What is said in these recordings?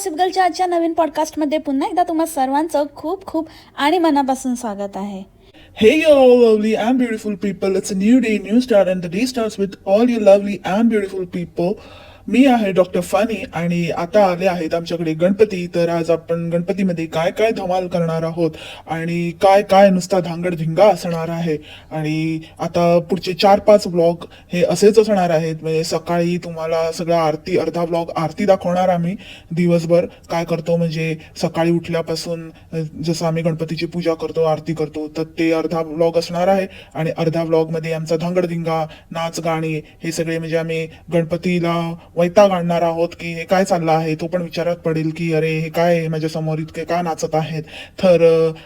Gossip गर्लच्या आजच्या नवीन पॉडकास्टमध्ये पुन्हा एकदा तुम्हा सर्वांचं खूप खूप आणि मनापासून स्वागत आहे Hey, you all lovely and beautiful people. It's a new day, new start, and the day starts with all you lovely and beautiful people. मी आहे डॉक्टर फानी आणि आता आले आहेत आमच्याकडे गणपती. तर आज आपण गणपतीमध्ये काय काय धमाल करणार आहोत आणि काय काय नुसता धांगडधिंगा असणार आहे. आणि आता पुढचे चार पाच ब्लॉग हे असेच असणार आहेत. म्हणजे सकाळी तुम्हाला सगळा आरती अर्धा ब्लॉग आरती दाखवणार आम्ही दिवसभर. काय करतो म्हणजे सकाळी उठल्यापासून जसं आम्ही गणपतीची पूजा करतो आरती करतो तर ते अर्धा ब्लॉग असणार आहे. आणि अर्धा ब्लॉगमध्ये आमचा धांगडधिंगा नाच गाणी हे सगळे म्हणजे आम्ही गणपतीला वैताग आणणार आहोत की हे काय चाललं आहे? तो पण विचारात पडेल की अरे हे काय माझ्यासमोर इतके का नाचत आहेत? तर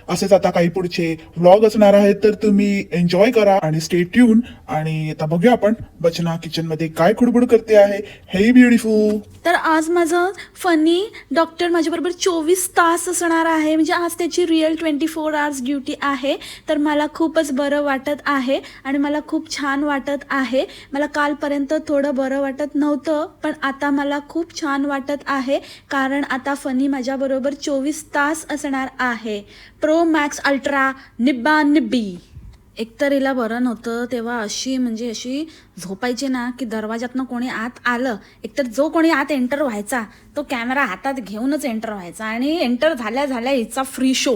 असेच आता काही पुढचे व्लॉग असणार आहेत. तर तुम्ही एन्जॉय करा आणि स्टे ट्यून आणि आता बघूया आपण बचना किचनमध्ये काय खुडबुड करते आहे. हे ब्युटिफुल तर आज माझं फनी डॉक्टर माझ्याबरोबर चोवीस तास असणार आहे. म्हणजे आज त्याची real twenty four hours duty आहे. तर मला खूपच बरं वाटत आहे आणि मला खूप छान वाटत आहे. मला कालपर्यंत थोडं बरं वाटत नव्हतं. पण आता मला खूप छान वाटत आहे कारण आता फनी माझ्याबरोबर चोवीस तास असणार आहे. प्रो मॅक्स अल्ट्रा निब्बा निब्बी. एकतर हिला बरं नव्हतं तेव्हा अशी म्हणजे अशी झोपायची ना की दरवाजातनं कोणी आत आलं एकतर जो कोणी आत एंटर व्हायचा तो कॅमेरा हातात घेऊनच एंटर व्हायचा. आणि एंटर झाल्या झाल्या हिचा फ्री शो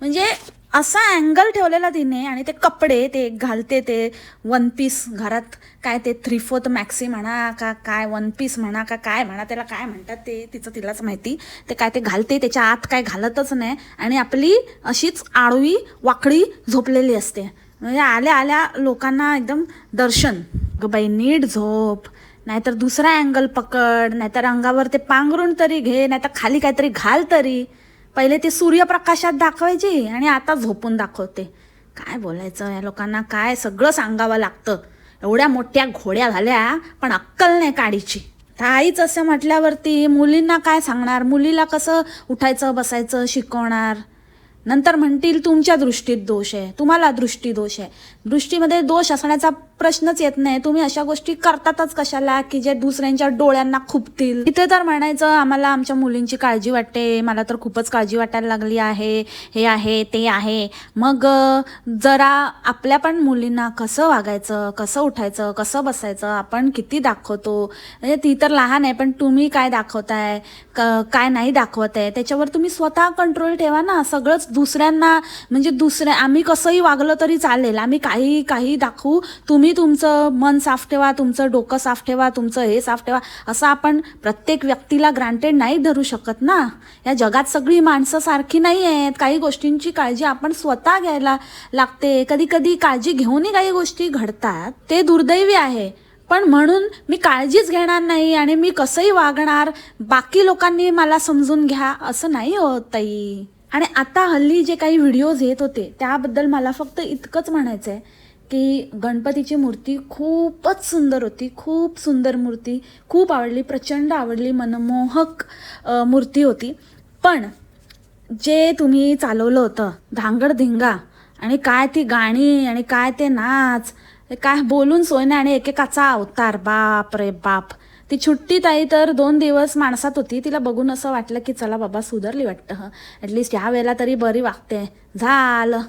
म्हणजे असा अँगल ठेवलेला तिने आणि ते कपडे ते घालते ते वन पीस घरात. काय ते थ्री फोर्थ मॅक्सी म्हणा का काय वन पीस म्हणा का काय म्हणा त्याला काय म्हणतात ते तिचं तिलाच माहिती. ते काय ते घालते त्याच्या आत काय घालतच नाही आणि आपली अशीच आडवी वाकडी झोपलेली असते. म्हणजे आल्या आल्या लोकांना एकदम दर्शन. ग बाई नीट झोप. नाहीतर दुसरा अँगल पकड नाहीतर अंगावर ते पांघरून तरी घे नाहीतर खाली काहीतरी घाल तरी. पहिले ते सूर्यप्रकाशात दाखवायची आणि आता झोपून दाखवते. काय बोलायचं या लोकांना काय सगळं सांगावं लागतं. एवढ्या मोठ्या घोड्या झाल्या पण अक्कल नाही काडीची. तर आईच असं म्हटल्यावरती मुलींना काय सांगणार? मुलीला कसं उठायचं बसायचं शिकवणार? नंतर म्हणतील तुमच्या दृष्टीत दोष आहे तुम्हाला दृष्टी दोष आहे. दृष्टीमध्ये दोष असण्याचा प्रश्नच येत नाही. तुम्ही अशा गोष्टी करतातच कशाला की जे दुसऱ्यांच्या डोळ्यांना खुपतील? इथे तर म्हणायचं आम्हाला आमच्या मुलींची काळजी वाटते. मला तर खूपच काळजी वाटायला लागली आहे. हे आहे ते आहे. मग जरा आपल्या पण मुलींना कसं वागायचं कसं उठायचं कसं बसायचं आपण किती दाखवतो? म्हणजे ती तर लहान आहे पण तुम्ही काय दाखवताय? क- काय नाही दाखवत आहे त्याच्यावर तुम्ही स्वतः कंट्रोल ठेवा ना. सगळंच दुसऱ्यांना म्हणजे दुसऱ्या आम्ही कसंही वागलं तरी चालेल. आम्ही काय काही काही दाखवू. तुम्ही तुमचं मन साफ ठेवा तुमचं डोकं साफ ठेवा तुमचं हे साफ ठेवा. असं आपण प्रत्येक व्यक्तीला ग्रांटेड नाही धरू शकत ना. या जगात सगळी माणसं सारखी नाही आहेत. काही गोष्टींची काळजी आपण स्वतः घ्यायला लागते. कधी कधी काळजी घेऊनही काही गोष्टी घडतात. ते दुर्दैवी आहे. पण म्हणून मी काळजीच घेणार नाही आणि मी कसंही वागणार बाकी लोकांनी मला समजून घ्या असं नाही होत ताई. आणि आता हल्ली जे काही व्हिडिओज येत होते त्याबद्दल मला फक्त इतकंच म्हणायचं आहे की गणपतीची मूर्ती खूपच सुंदर होती खूप सुंदर मूर्ती खूप आवडली प्रचंड आवडली मनमोहक मूर्ती होती. पण जे तुम्ही चालवलं होतं धांगड धिंगा आणि काय ती गाणी आणि काय ते नाच हे काय बोलून सोय नाही आणि एकेकाचा अवतार बाप रे बाप. ती छुट्टी ताई तर दोन दिवस माणसात होती. तिला बघून असं वाटलं की चला बाबा सुधारली वाटतं. ॲटलिस्ट ह्या वेळेला तरी बरी वागते. झालं.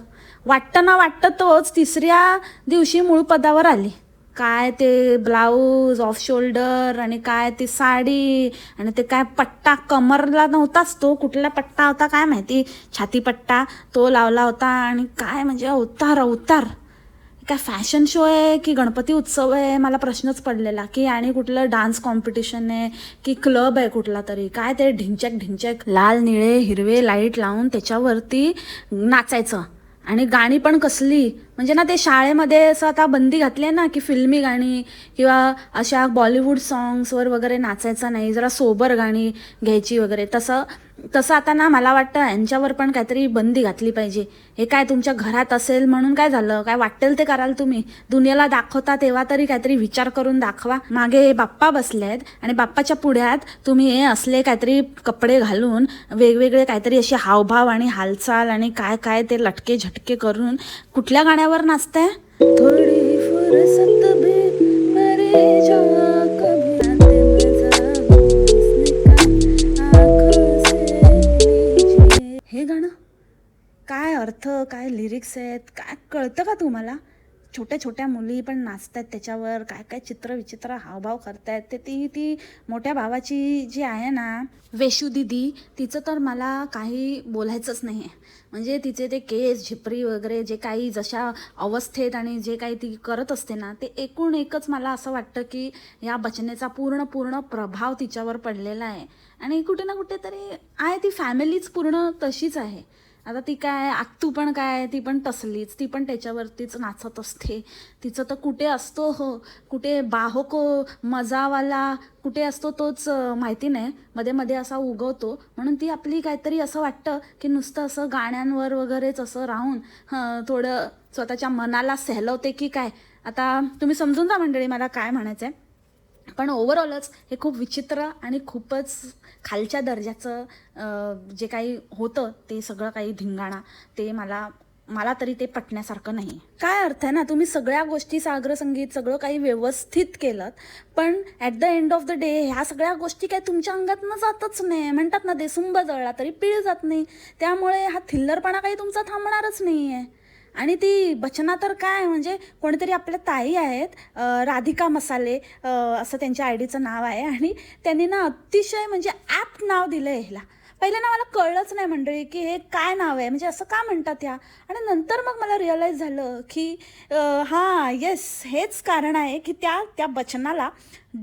वाटतं ना वाटतं तोच तिसऱ्या दिवशी मूळ पदावर आली. काय ते ब्लाऊज ऑफ शोल्डर आणि काय ती साडी आणि ते काय पट्टा कमरला नव्हताच तो. कुठला पट्टा होता काय माहिती? छाती पट्टा तो लावला होता आणि काय म्हणजे अवतार अवतार. काय फॅशन शो आहे की गणपती उत्सव आहे मला प्रश्नच पडलेला की आणि कुठलं डान्स कॉम्पिटिशन आहे की क्लब आहे कुठला तरी. काय ते ढिंचॅक ढिंचॅक लाल निळे हिरवे लाइट लावून त्याच्यावरती नाचायचं. आणि गाणी पण कसली म्हणजे ना ते शाळेमध्ये असं आता बंदी घातली आहे ना की फिल्मी गाणी किंवा अशा बॉलिवूड सॉंग्सवर वगैरे नाचायचं नाही जरा सोबर गाणी घ्यायची वगैरे. तसं तसं आता ना मला वाटतं यांच्यावर पण काहीतरी बंदी घातली पाहिजे. हे काय तुमच्या घरात असेल म्हणून काय झालं? काय वाटेल ते कराल तुम्ही? दुनियाला दाखवता तेव्हा तरी काहीतरी विचार करून दाखवा. मागे बाप्पा बसले आहेत आणि बाप्पाच्या पुढ्यात तुम्ही हे असले काहीतरी कपडे घालून वेगवेगळे काहीतरी असे हावभाव आणि हालचाल आणि काय काय ते लटके झटके करून कुठल्या कशावर नाचताय? थोडी हे गाणं? काय अर्थ काय लिरिक्स आहेत? काय कळतं का तुम्हाला? छोट्या छोट्या मुली पण नाचतात त्याच्यावर काय काय चित्र विचित्र हावभाव करतायत ते ती ती मोठ्या भावाची जी आहे ना वेशू दिदी तिचं तर मला काही बोलायचंच नाही आहे म्हणजे तिचे ते केस झिपरी वगैरे जे काही जशा अवस्थेत आणि जे काही ती करत असते ना ते एकूण एकच मला असं वाटतं की या बचनेचा पूर्ण पूर्ण प्रभाव तिच्यावर पडलेला आहे. आणि कुठे ना कुठे तरी आहे ती फॅमिलीच पूर्ण तशीच आहे. आता ती काय आत्तू पण काय ती पण तसलीच. ती पण त्याच्यावरतीच नाचत असते. तिचं तर कुठे असतो हो? कुठे बाहोको मजावाला कुठे असतो तोच माहिती नाही. मध्ये मध्ये असा उगवतो. म्हणून ती आपली काहीतरी असं वाटतं की नुसतं असं गाण्यांवर वगैरेच असं राहून थोडं स्वतःच्या मनाला सहलवते की काय? आता तुम्ही समजून जा मंडळी मला काय म्हणायचं आहे पण ओव्हरऑलच हे खूप विचित्र आणि खूपच खालच्या दर्जाचं जे काही होतं ते सगळं काही धिंगाणा ते मला मला तरी ते पटण्यासारखं नाही. काय अर्थ आहे ना तुम्ही सगळ्या गोष्टी सागर संगीत सगळं काही व्यवस्थित केलं पण at the end of the day ह्या सगळ्या गोष्टी काय तुमच्या अंगातनं जातच नाही. म्हणतात ना देसुंब जळला तरी पिळ जात नाही. त्यामुळे हा थिल्लरपणा काही तुमचा थांबणारच नाही आहे आणि ती बचना तर काय म्हणजे कोणीतरी आपल्या ताई आहेत राधिका मसाले असं त्यांच्या आय डीचं नाव आहे. आणि त्यांनी ना अतिशय म्हणजे ॲप नाव दिलं आहे ह्याला. पहिलं ना मला कळलंच नाही मंडळी की हे काय नाव आहे? म्हणजे असं का म्हणतात ह्या? आणि नंतर मग मला रिअलाईज झालं की हां येस हेच कारण आहे की त्या त्या बचनाला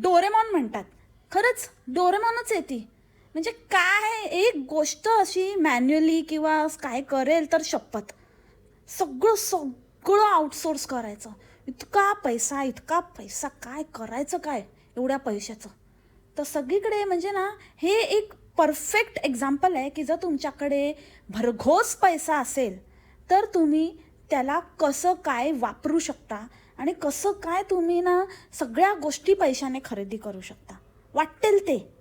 डोरेमॉन म्हणतात. खरंच डोरेमॉनच आहे ती. म्हणजे काय एक गोष्ट अशी मॅन्युअली किंवा काय करेल तर शपथ. सगळं सगळं आउटसोर्स करायचं. इतका पैसा इतका पैसा काय करायचं काय? एवढ्या पैशाचं. तर सगळीकडे म्हणजे ना हे एक परफेक्ट एक्झाम्पल आहे की जर तुमच्याकडे भरघोस पैसा असेल तर तुम्ही त्याला कसं काय वापरू शकता आणि कसं काय तुम्ही ना सगळ्या गोष्टी पैशाने खरेदी करू शकता. वाटेल ते.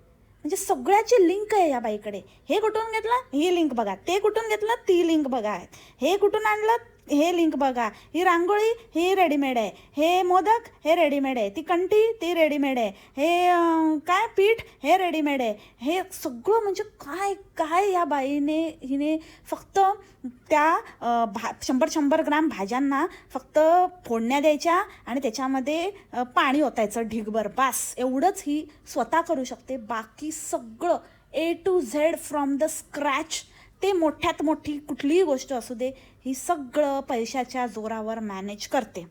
म्हणजे सगळ्याची लिंक आहे या बाईकडे. हे कुठून घेतलं? ही लिंक बघा. ते कुठून घेतलं? ती लिंक बघा. हे कुठून आणलं? हे लिंक बघा. ही रांगोळी ही रेडीमेड आहे. हे मोदक हे रेडीमेड आहे. ती कंटी ती रेडीमेड आहे. हे काय पीठ हे रेडीमेड आहे. हे सगळं म्हणजे काय काय या बाईने हिने फक्त त्या भा शंभर शंभर ग्राम भाज्यांना फक्त फोडण्या द्यायच्या आणि त्याच्यामध्ये पाणी ओतायचं ढिगभर. बास एवढंच ही स्वतः करू शकते. बाकी सगळं A to Z from the scratch ते मोठ्यात मोठी कुठलीही गोष्ट असू दे ही सगळं पैशाच्या जोरावर मॅनेज करते.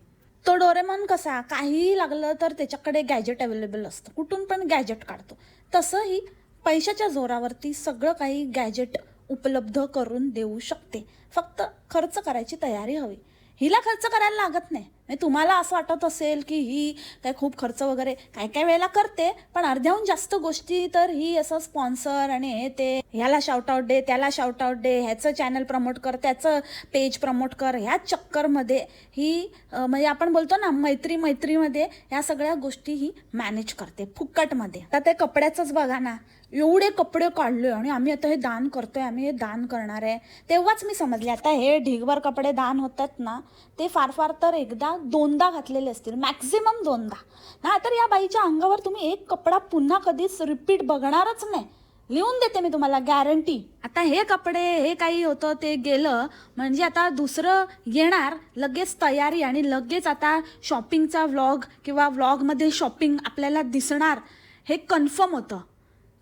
तो डोरेमॉन कसा काहीही लागलं तर त्याच्याकडे गॅजेट अवेलेबल असतं. कुठून पण गॅजेट काढतो. तसंही पैशाच्या जोरावरती सगळं काही गॅजेट उपलब्ध करून देऊ शकते. फक्त खर्च करायची तयारी हवी. हिला खर्च करायला लागत नाही. म्हणजे तुम्हाला असं वाटत असेल की ही काय खूप खर्च वगैरे काय काय वेळेला करते पण अर्ध्याहून जास्त गोष्टी तर ही असं स्पॉन्सर आणि हे ते ह्याला शाउटआउट डे दे त्याला शाउटआउट डे दे ह्याचं चॅनल प्रमोट कर त्याचं पेज प्रमोट कर ह्या चक्करमध्ये ही म्हणजे आपण बोलतो ना मैत्री मैत्रीमध्ये ह्या सगळ्या गोष्टी ही मॅनेज करते फुकटमध्ये. आता ते कपड्याचंच बघा ना एवढे कपडे काढले आणि आम्ही आता हे दान करतोय आम्ही हे दान करणार आहे. तेव्हाच मी समजले आता हे ढिगभर कपडे दान होतात ना ते फार फार तर एकदा दोनदा घातलेले असतील मॅक्झिमम दोनदा. ना तर या बाईच्या अंगावर तुम्ही एक कपडा पुन्हा कधीच रिपीट बघणारच नाही. लिहून देते मी तुम्हाला गॅरंटी आता हे कपडे हे काही होतं ते गेलं म्हणजे आता दुसरं येणार लगेच तयारी आणि लगेच आता शॉपिंगचा व्लॉग किंवा व्लॉगमध्ये शॉपिंग आपल्याला दिसणार हे कन्फर्म होतं.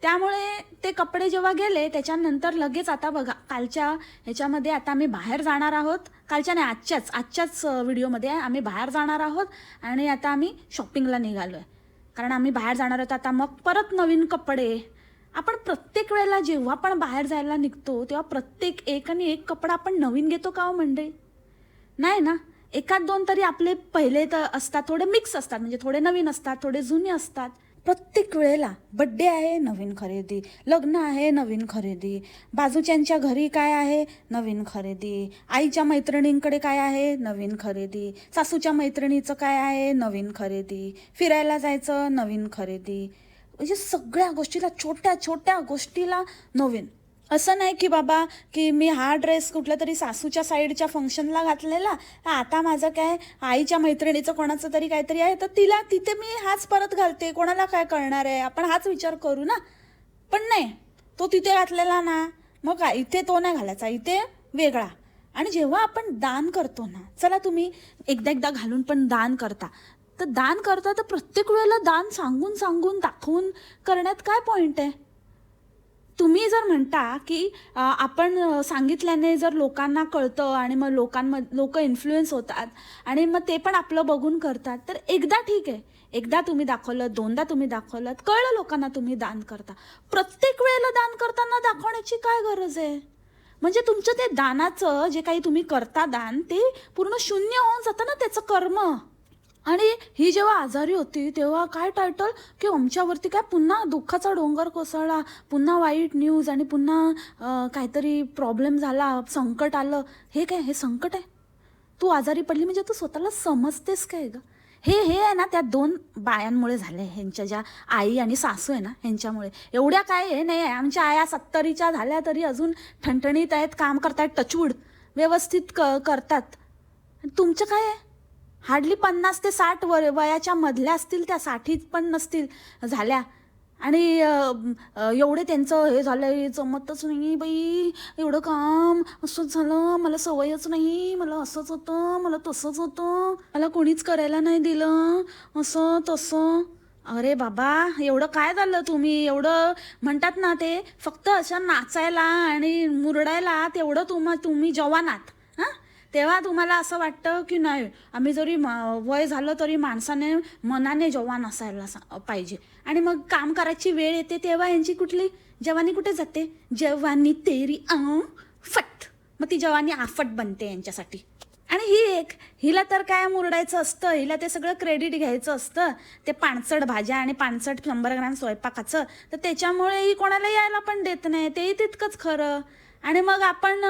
त्यामुळे ते कपडे जेव्हा गेले त्याच्यानंतर लगेच आता बघा कालच्या ह्याच्यामध्ये आता आम्ही बाहेर जाणार आहोत. कालच्या नाही आजच्याच आजच्याच व्हिडिओमध्ये आम्ही बाहेर जाणार आहोत आणि आता आम्ही शॉपिंगला निघालो आहे कारण आम्ही बाहेर जाणार आहोत आता मग परत नवीन कपडे. आपण प्रत्येक वेळेला जेव्हा पण बाहेर जायला निघतो तेव्हा प्रत्येक एक आणि एक कपडा आपण नवीन घेतो का हो नाही ना? एकाच दोन तरी आपले पहिले तर असतात थोडे मिक्स असतात म्हणजे थोडे नवीन असतात थोडे जुने असतात. प्रत्येक वेळेला बड्डे आहे नवीन खरेदी. लग्न आहे नवीन खरेदी. बाजूच्यांच्या घरी काय आहे नवीन खरेदी. आईच्या मैत्रिणींकडे काय आहे नवीन खरेदी. सासूच्या मैत्रिणीचं काय आहे नवीन खरेदी. फिरायला जायचं नवीन खरेदी. म्हणजे सगळ्या गोष्टीला छोट्या छोट्या गोष्टीला नवीन. असं नाही की बाबा की मी हा ड्रेस कुठल्या तरी सासूच्या साईडच्या फंक्शनला घातलेला आता माझं काय आईच्या मैत्रिणीचं कोणाचं तरी काहीतरी आहे तर तिला तिथे मी हाच परत घालते कोणाला काय कळणार आहे? आपण हाच विचार करू ना. पण नाही तो तिथे घातलेला ना. मग काय इथे तो नाही घालायचा इथे वेगळा. आणि जेव्हा आपण दान करतो ना चला तुम्ही एकदा एकदा घालून पण दान करता. तर दान करता तर प्रत्येक वेळेला दान सांगून सांगून दाखवून करण्यात काय पॉईंट आहे? तुम्ही जर म्हणता की आपण सांगितल्याने जर लोकांना कळतं आणि मग लोकांम लोक इन्फ्लुएन्स होतात आणि मग ते पण आपलं बघून करतात तर एकदा ठीक आहे. एकदा तुम्ही दाखवलं दोनदा तुम्ही दाखवलं कळलं लोकांना तुम्ही दान करता. प्रत्येक वेळेला दान करताना दाखवण्याची काय गरज आहे? म्हणजे तुमचं ते दानाचं जे काही तुम्ही करता दान ते पूर्ण शून्य होऊन जातं ना त्याचं कर्म. आणि ही जेव्हा आजारी होती तेव्हा काय टायटल की आमच्यावरती काय पुन्हा दुःखाचा डोंगर कोसळला पुन्हा वाईट न्यूज आणि पुन्हा काहीतरी प्रॉब्लेम झाला संकट आलं. हे काय हे संकट आहे? तू आजारी पडली म्हणजे तू स्वतःला समजतेस काय ग? हे हे आहे ना त्या दोन बायांमुळे झाले ह्यांच्या ज्या आई आणि सासू आहे ना ह्यांच्यामुळे. एवढ्या काय हे नाही आहे आमच्या आया सत्तरीच्या झाल्या तरी अजून ठणठणीत आहेत काम करतायत टचवूड व्यवस्थित क करतात. तुमचं काय आहे? हार्डली पन्नास ते साठ वर वयाच्या मधल्या असतील त्या साठीत पण नसतील झाल्या. आणि एवढे त्यांचं हे झालं जमतच नाही बाई. एवढं काम असंच झालं मला सवयच नाही मला असंच होतं मला तसंच होतं. मला कोणीच करायला नाही दिलं असं तसं. अरे बाबा एवढं काय झालं तुम्ही? एवढं म्हणतात ना ते फक्त अशा नाचायला आणि मुरडायला तेवढं तुम्हा तुम्ही जवानात तेव्हा तुम्हाला असं वाटतं की नाही आम्ही जरी वय झालं तरी माणसाने मनाने जवान असायला पाहिजे. आणि मग काम करायची वेळ येते तेव्हा यांची कुठली? जवानी कुठे जाते? जवानी तेरी अं फट. मग ती जवानी आफट बनते यांच्यासाठी. आणि ही एक हिला तर काय मुरडायचं असतं? हिला ते सगळं क्रेडिट घ्यायचं असतं. ते पाणचट भाज्या आणि पाणचट शंभर ग्राम स्वयंपाकाचं. तर त्याच्यामुळे ही कोणाला यायला पण देत नाही. तेही तितकंच खरं. आणि मग आपण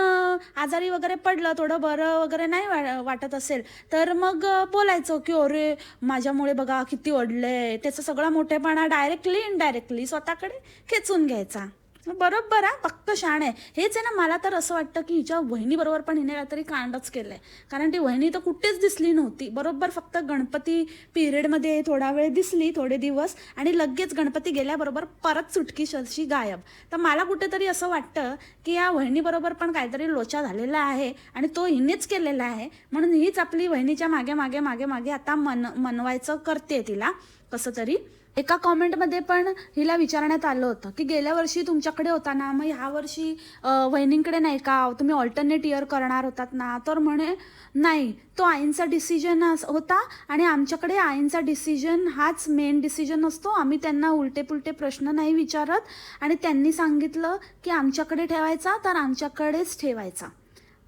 आजारी वगैरे पडलं थोडं बरं वगैरे नाही वा वाटत असेल तर मग बोलायचं की अरे माझ्यामुळे बघा किती ओढलंय त्याचा सगळा मोठेपणा डायरेक्टली इनडायरेक्टली स्वतःकडे खेचून घ्यायचा. बरोबर आहे पक्क शाण आहे. हेच आहे ना मला तर असं वाटतं की हिच्या वहिनीबरोबर पण हिने काहीतरी कांडच केलंय. कारण ती वहिनी तर कुठेच दिसली नव्हती. बरोबर फक्त गणपती पिरियडमध्ये थोडा वेळ दिसली थोडे दिवस आणि लगेच गणपती गेल्याबरोबर परत सुटकी शशी गायब. तर मला कुठेतरी असं वाटतं की या वहिनीबरोबर पण काहीतरी लोचा झालेला आहे आणि तो हिनेच केलेला आहे. म्हणून हीच आपली वहिनीच्या मागे मागे मागे मागे आता मन मनवायचं करते तिला कसं तरी. एका कॉमेंटमध्ये पण हिला विचारण्यात आलं होतं की गेल्या वर्षी तुमच्याकडे होता ना मग ह्या वर्षी वहिनींकडे नाही का? तुम्ही ऑल्टरनेट इयर करणार होतात ना? तर म्हणे नाही तो आईंचा डिसिजन होता आणि आमच्याकडे आईंचा डिसिजन हाच मेन डिसिजन असतो. आम्ही त्यांना उलटे पुलटे प्रश्न नाही विचारत आणि त्यांनी सांगितलं की आमच्याकडे ठेवायचा तर आमच्याकडेच ठेवायचा.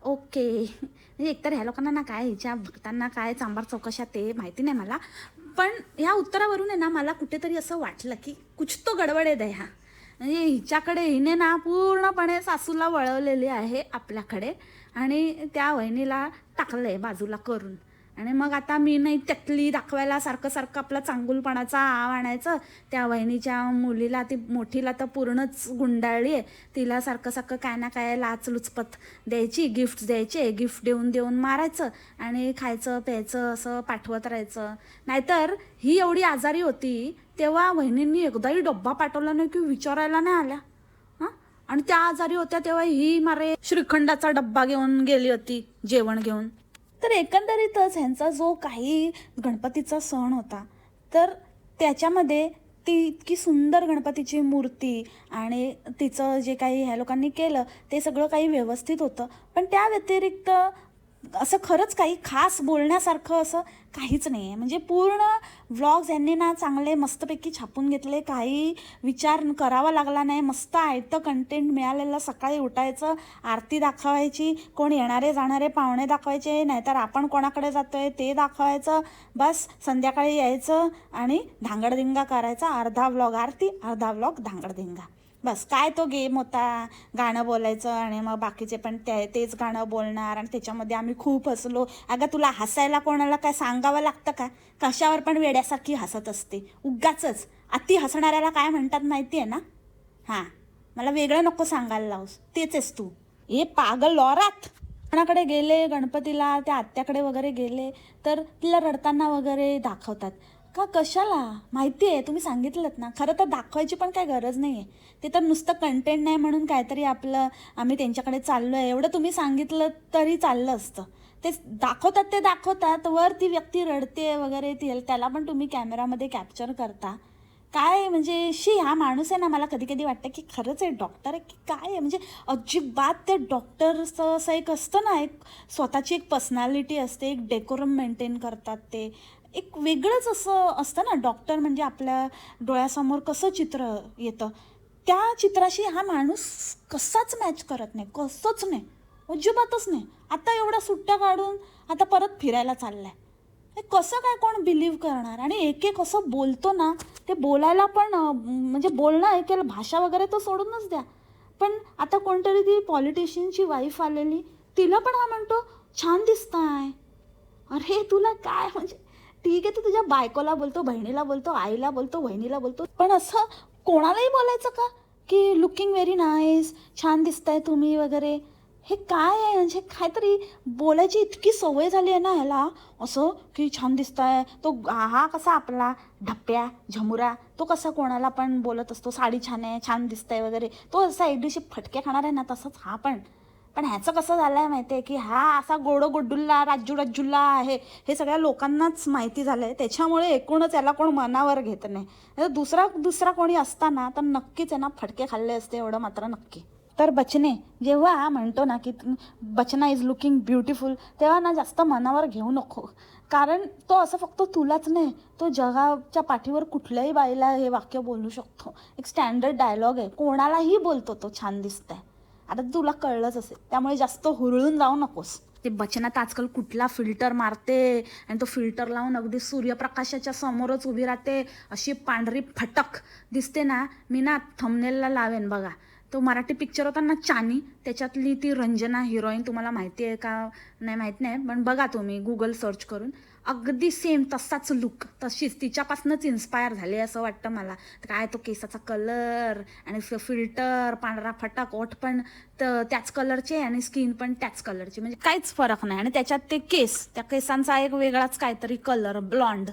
ओके. म्हणजे एकतर ह्या लोकांना ना काय हिच्या भक्तांना काय चांबार चौकशा ते माहिती नाही मला. पण ह्या उत्तरावरून आहे ना मला कुठेतरी असं वाटलं की कुछ तो गडबड आहे दया म्हणजे हिच्याकडे हिने ना पूर्णपणे सासूला वळवलेली आहे आपल्याकडे आणि त्या वहिनीला टाकलं आहे बाजूला करून. आणि मग आता मी नाही त्यातली दाखवायला सारखं सारखं आपला चांगुलपणाचा आव आणायचं. त्या वहिनीच्या मुलीला ती मोठीला तर पूर्णच गुंडाळली आहे. तिला सारखं सारखं काय ना काय लाच लुचपत द्यायची गिफ्ट द्यायचे गिफ्ट देऊन देऊन मारायचं आणि खायचं प्यायचं असं पाठवत राहायचं. नाहीतर ही एवढी आजारी होती तेव्हा वहिनींनी एकदाही डब्बा पाठवला नाही की विचारायला नाही आल्या. हां? आणि त्या आजारी होत्या तेव्हा ही मारे श्रीखंडाचा डब्बा घेऊन गेली होती जेवण घेऊन. तर एकंदरीतच ह्यांचा जो काही गणपतीचा सण होता तर त्याच्यामध्ये ती इतकी सुंदर गणपतीची मूर्ती आणि तिचं जे काही ह्या लोकांनी केलं ते सगळं काही व्यवस्थित होतं. पण त्या व्यतिरिक्त असं खरंच काही खास बोलण्यासारखं असं काहीच नाही आहे म्हणजे पूर्ण व्लॉग्स यांनी ना चांगले मस्तपैकी छापून घेतले. काही विचार करावा लागला नाही. मस्त आयतं कंटेंट मिळालेलं. सकाळी उठायचं आरती दाखवायची कोण येणारे जाणारे पाहुणे दाखवायचे नाहीतर आपण कोणाकडे जातो आहे ते दाखवायचं. बस संध्याकाळी यायचं आणि धांगडधिंगा करायचा. अर्धा व्लॉग आरती अर्धा व्लॉग धांगडधिंगा. बस काय तो गेम होता गाणं बोलायचं आणि मग बाकीचे पण ते तेच गाणं बोलणार आणि त्याच्यामध्ये आम्ही खूप हसलो. अगं तुला हसायला कोणाला काय सांगावं लागतं का? कशावर पण वेड्यासारखी हसत असते. उगाचच. अति हसणाऱ्याला काय म्हणतात माहिती आहे ना? हां. मला वेगळं नको सांगायला लावूस. तेच आहेस तू. हे पागल लॉरात. कोणाकडे गेले? गणपतीला? त्या आत्याकडे वगैरे गेले? तर तिला रडताना वगैरे दाखवतात. का? कशाला? माहिती आहे तुम्ही सांगितलं ना. खरं तर दाखवायची पण काय गरज नाही आहे ते तर नुसतं कंटेंट नाही म्हणून काहीतरी आपलं आम्ही त्यांच्याकडे चाललो आहे एवढं तुम्ही सांगितलं तरी चाललं असतं. ते दाखवतात ते दाखवतात. वर ती व्यक्ती रडते वगैरे ती त्याला पण तुम्ही कॅमेरामध्ये कॅप्चर करता. काय म्हणजे शी हा माणूस आहे ना मला कधी कधी वाटतं की खरंच आहे डॉक्टर आहे की काय आहे? म्हणजे अजिबात ते डॉक्टरचं असं एक असतं ना एक स्वतःची एक पर्सनॅलिटी असते एक डेकोरम मेंटेन करतात ते. एक वेगळंच असं असतं ना डॉक्टर म्हणजे आपल्या डोळ्यासमोर कसं चित्र येतं? त्या चित्राशी हा माणूस कसाच मॅच करत नाही कसंच नाही अजिबातच नाही. आता एवढ्या सुट्ट्या काढून आता परत फिरायला चाललाय. हे कसं काय कोण बिलीव्ह करणार? आणि एक एक असं बोलतो ना ते बोलायला पण म्हणजे बोलणं ऐकायला भाषा वगैरे तर सोडूनच द्या. पण आता कोणतरी ती पॉलिटिशियनची वाईफ आलेली तिला पण हा म्हणतो छान दिसताय. अरे तुला काय म्हणजे ठीक आहे तू तुझ्या बायकोला बोलतो बहिणीला बोलतो आईला बोलतो बहिणीला बोलतो पण असं कोणालाही बोलायचं का? की लुकिंग व्हेरी नाईस छान दिसताय तुम्ही वगैरे. हे काय आहे? म्हणजे काहीतरी बोलायची इतकी सवय झाली आहे ना ह्याला. असं की छान दिसताय तो हा कसा आपला ढप्प्या झमुरा तो कसा कोणाला पण बोलत असतो साडी छान आहे छान दिसतंय वगैरे. तो असा एक दिवशी फटके खाणार आहे ना तसंच. हा पण पण ह्याचं कसं झालं आहे माहिती आहे की हा असा गोडो गोडुल्ला राजू राजूल्ला आहे हे सगळ्या लोकांनाच माहिती झालं आहे त्याच्यामुळे एकूणच याला कोण मनावर घेत नाही. दुसरा दुसरा कोणी असताना तर नक्कीच यांना फटके खाल्ले असते एवढं मात्र नक्की. तर बचने जेव्हा हा म्हणतो ना की बचना इज लुकिंग ब्युटिफुल तेव्हा ना जास्त मनावर घेऊ नको. कारण तो असं फक्त तुलाच नाही तो जगाच्या पाठीवर कुठल्याही बाईला हे वाक्य बोलू शकतो. एक स्टँडर्ड डायलॉग आहे. कोणालाही बोलतो तो छान दिसतंय. आता तुला कळलंच असेल. त्यामुळे जास्त हुरळून जाऊ नकोस. ते बचनात आजकाल कुठला फिल्टर मारते आणि तो फिल्टर लावून अगदी सूर्यप्रकाशाच्या समोरच उभी राहते. अशी पांढरी फटक दिसते ना मी ना थमनेलला लावेन बघा. तो मराठी पिक्चर होता ना चानी त्याच्यातली ती रंजना हिरोईन तुम्हाला माहिती आहे का? नाही माहीत नाही पण बघा तुम्ही गुगल सर्च करून. अगदी सेम तसाच लुक तशीच. तिच्यापासूनच इन्स्पायर झाले असं वाटतं मला. तर काय तो केसाचा कलर आणि फिल्टर पांढरा फटाक ओठ पण तर त्याच कलरचे आणि स्किन पण त्याच कलरची म्हणजे काहीच फरक नाही. आणि त्याच्यात ते केस त्या केसांचा एक वेगळाच काहीतरी कलर ब्लॉन्ड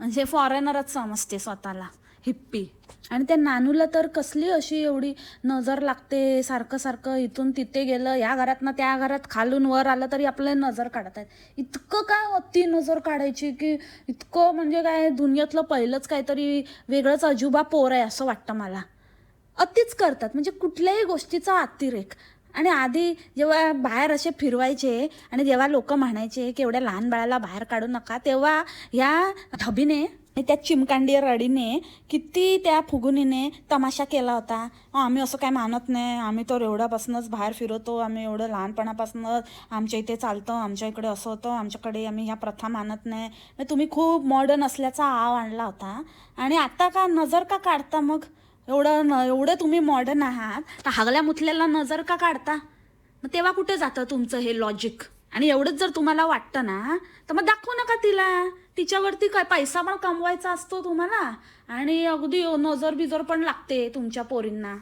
म्हणजे फॉरेनरच समजते स्वतःला. हिप्पी. आणि त्या नानूला तर कसली अशी एवढी नजर लागते सारखं सारखं इथून तिथे गेलं या घरातनं त्या घरात खालून वर आलं तरी आपल्याला नजर काढत आहेत इतकं काय अति नजर काढायची की इतकं म्हणजे काय दुनियातलं पहिलंच काहीतरी वेगळंच अजुबा पोर आहे असं वाटतं मला. अतिच करतात. म्हणजे कुठल्याही गोष्टीचा अतिरेक. आणि आधी जेव्हा बाहेर असे फिरवायचे आणि जेव्हा लोक म्हणायचे की एवढ्या लहान बाळाला बाहेर काढू नका तेव्हा या ढबीने त्या चिमकांडी रडीने किती त्या फुगुनीने तमाशा केला होता. आम्ही असं काय मानत नाही. आम्ही तर एवढ्यापासूनच बाहेर फिरवतो आम्ही एवढं लहानपणापासूनच आमच्या इथे चालतं. आमच्या इकडे असं होतं. आमच्याकडे आम्ही ह्या प्रथा मानत नाही. मग तुम्ही खूप मॉडर्न असल्याचा आव आणला होता. आणि आता का नजर का काढता मग? एवढं न एवढं तुम्ही मॉडर्न आहात. तर हागल्या मुथल्याला नजर का काढता? मग तेव्हा कुठे जातं तुमचं हे लॉजिक आणि एवढंच जर तुम्हाला वाटतं ना तर मग दाखवू नका तिला. तिच्यावरती काय पैसा पण कमवायचा असतो तुम्हाला. आणि अगदी नजर बिजर पण लागते तुमच्या पोरींना.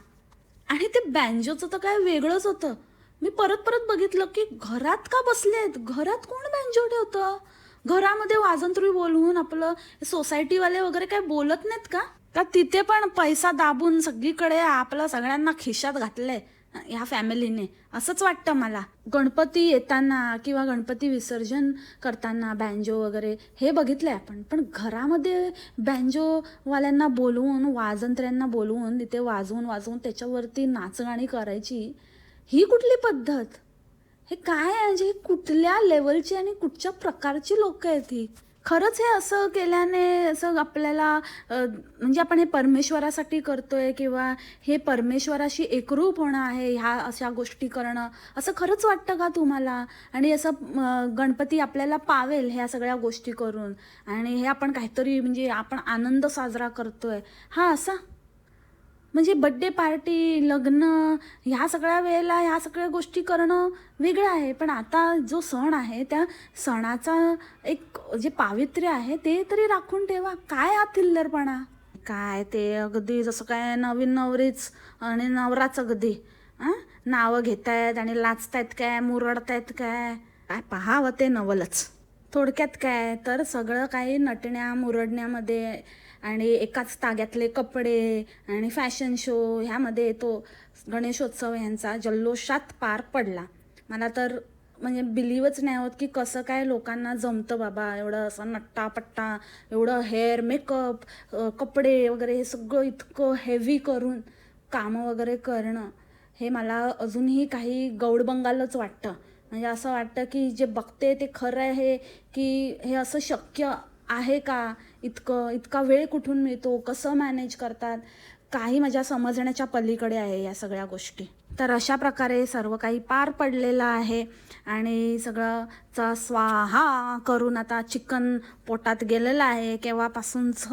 आणि ते बँजोचं तर काय वेगळंच होतं. मी परत परत बघितलं की घरात का बसलेत घरात कोण बँजो ठेवतं? घरामध्ये वाजंत्री बोलवून आपलं सोसायटीवाले वगैरे काय बोलत नाहीत का? का तिथे पण पैसा दाबून सगळीकडे आपलं सगळ्यांना खिशात घातलंय? ह्या फॅमिलीने. असंच वाटतं मला. गणपती येताना किंवा गणपती विसर्जन करताना बँजो वगैरे हे बघितलंय आपण. पण घरामध्ये बँजोवाल्यांना बोलवून वाजंत्र्यांना बोलवून तिथे वाजवून वाजवून त्याच्यावरती नाचगाणी करायची ही कुठली पद्धत? हे काय आहे? म्हणजे कुठल्या लेवलची आणि कुठच्या प्रकारची लोक आहेत ही? खरंच हे असं केल्याने असं आपल्याला म्हणजे आपण हे परमेश्वरासाठी करतोय किंवा हे परमेश्वराशी एकरूप होणं आहे ह्या अशा गोष्टी करणं असं खरंच वाटतं का तुम्हाला? आणि असं गणपती आपल्याला पावेल ह्या सगळ्या गोष्टी करून. आणि हे आपण काहीतरी म्हणजे आपण आनंद साजरा करतोय. हा असा? म्हणजे बड्डे पार्टी लग्न ह्या सगळ्या वेळेला ह्या सगळ्या गोष्टी करणं वेगळं आहे. पण आता जो सण आहे त्या सणाचा एक जे पावित्र्य आहे ते तरी राखून ठेवा. काय हा थिल्लरपणा? काय ते अगदी जसं काय नवीन नवरीच आणि नवराच अगदी. हां नावं घेतायत आणि लाचतायत काय मुरडतायत काय? काय पहावं ते नवलच. थोडक्यात काय? तर सगळं काही नटण्या मुरडण्यामध्ये आणि एकाच ताग्यातले कपडे आणि फॅशन शो ह्यामध्ये तो गणेशोत्सव यांचा जल्लोषात पार पडला. मला तर म्हणजे बिलीवच नाही होत की कसं काय लोकांना जमतं बाबा एवढं असं नट्टापट्टा एवढं हेअर मेकअप कपडे वगैरे हे सगळं इतकं हेवी करून कामं वगैरे करणं हे मला अजूनही काही गौडबंगालच वाटतं. म्हणजे असं वाटतं की जे बघते ते खरं आहे की हे असं शक्य आहे का? इतकं इतका वेळ कुठून मिळतो कसं मॅनेज करतात काही माझ्या समजण्याच्या पलीकडे आहे या सगळ्या गोष्टी. तर अशा प्रकारे सर्व काही पार पडलेलं आहे आणि सगळं च स्वाहा करून आता चिकन पोटात गेलेलं आहे. केव्हापासूनच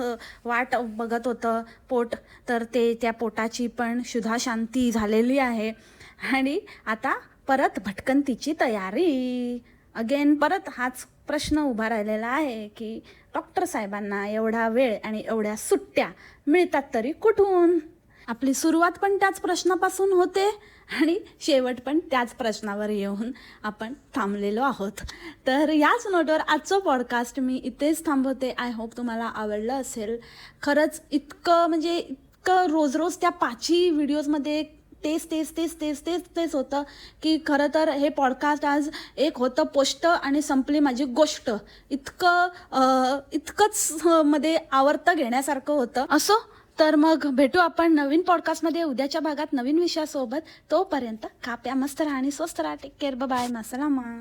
वाट बघत होतं पोट तर ते त्या पोटाची पण शुधाशांती झालेली आहे. आणि आता परत भटकंतीची तयारी. अगेन परत हाच प्रश्न उभा राहिलेला आहे की डॉक्टर साहेबांना एवढा वेळ आणि एवढ्या सुट्ट्या मिळतात तरी कुठून? आपली सुरुवात पण त्याच प्रश्नापासून होते आणि शेवट पण त्याच प्रश्नावर येऊन आपण थांबलेलो आहोत. तर याच नोटवर आजचं पॉडकास्ट मी इथेच थांबवते. आय होप तुम्हाला आवडलं असेल. खरंच इतकं म्हणजे इतकं रोज रोज त्या पाचही व्हिडिओजमध्ये तेच तेच तेच तेच तेच तेच होतं की खरं तर हे पॉडकास्ट आज एक होतं पोष्ट आणि संपली माझी गोष्ट. इतकं इतकंच मध्ये आवर्त घेण्यासारखं होतं. असो तर मग भेटू आपण नवीन पॉडकास्टमध्ये उद्याच्या भागात नवीन विषयासोबत. तोपर्यंत काप्या मस्त राहा आणि स्वस्त राहा. Take care bye मसलामा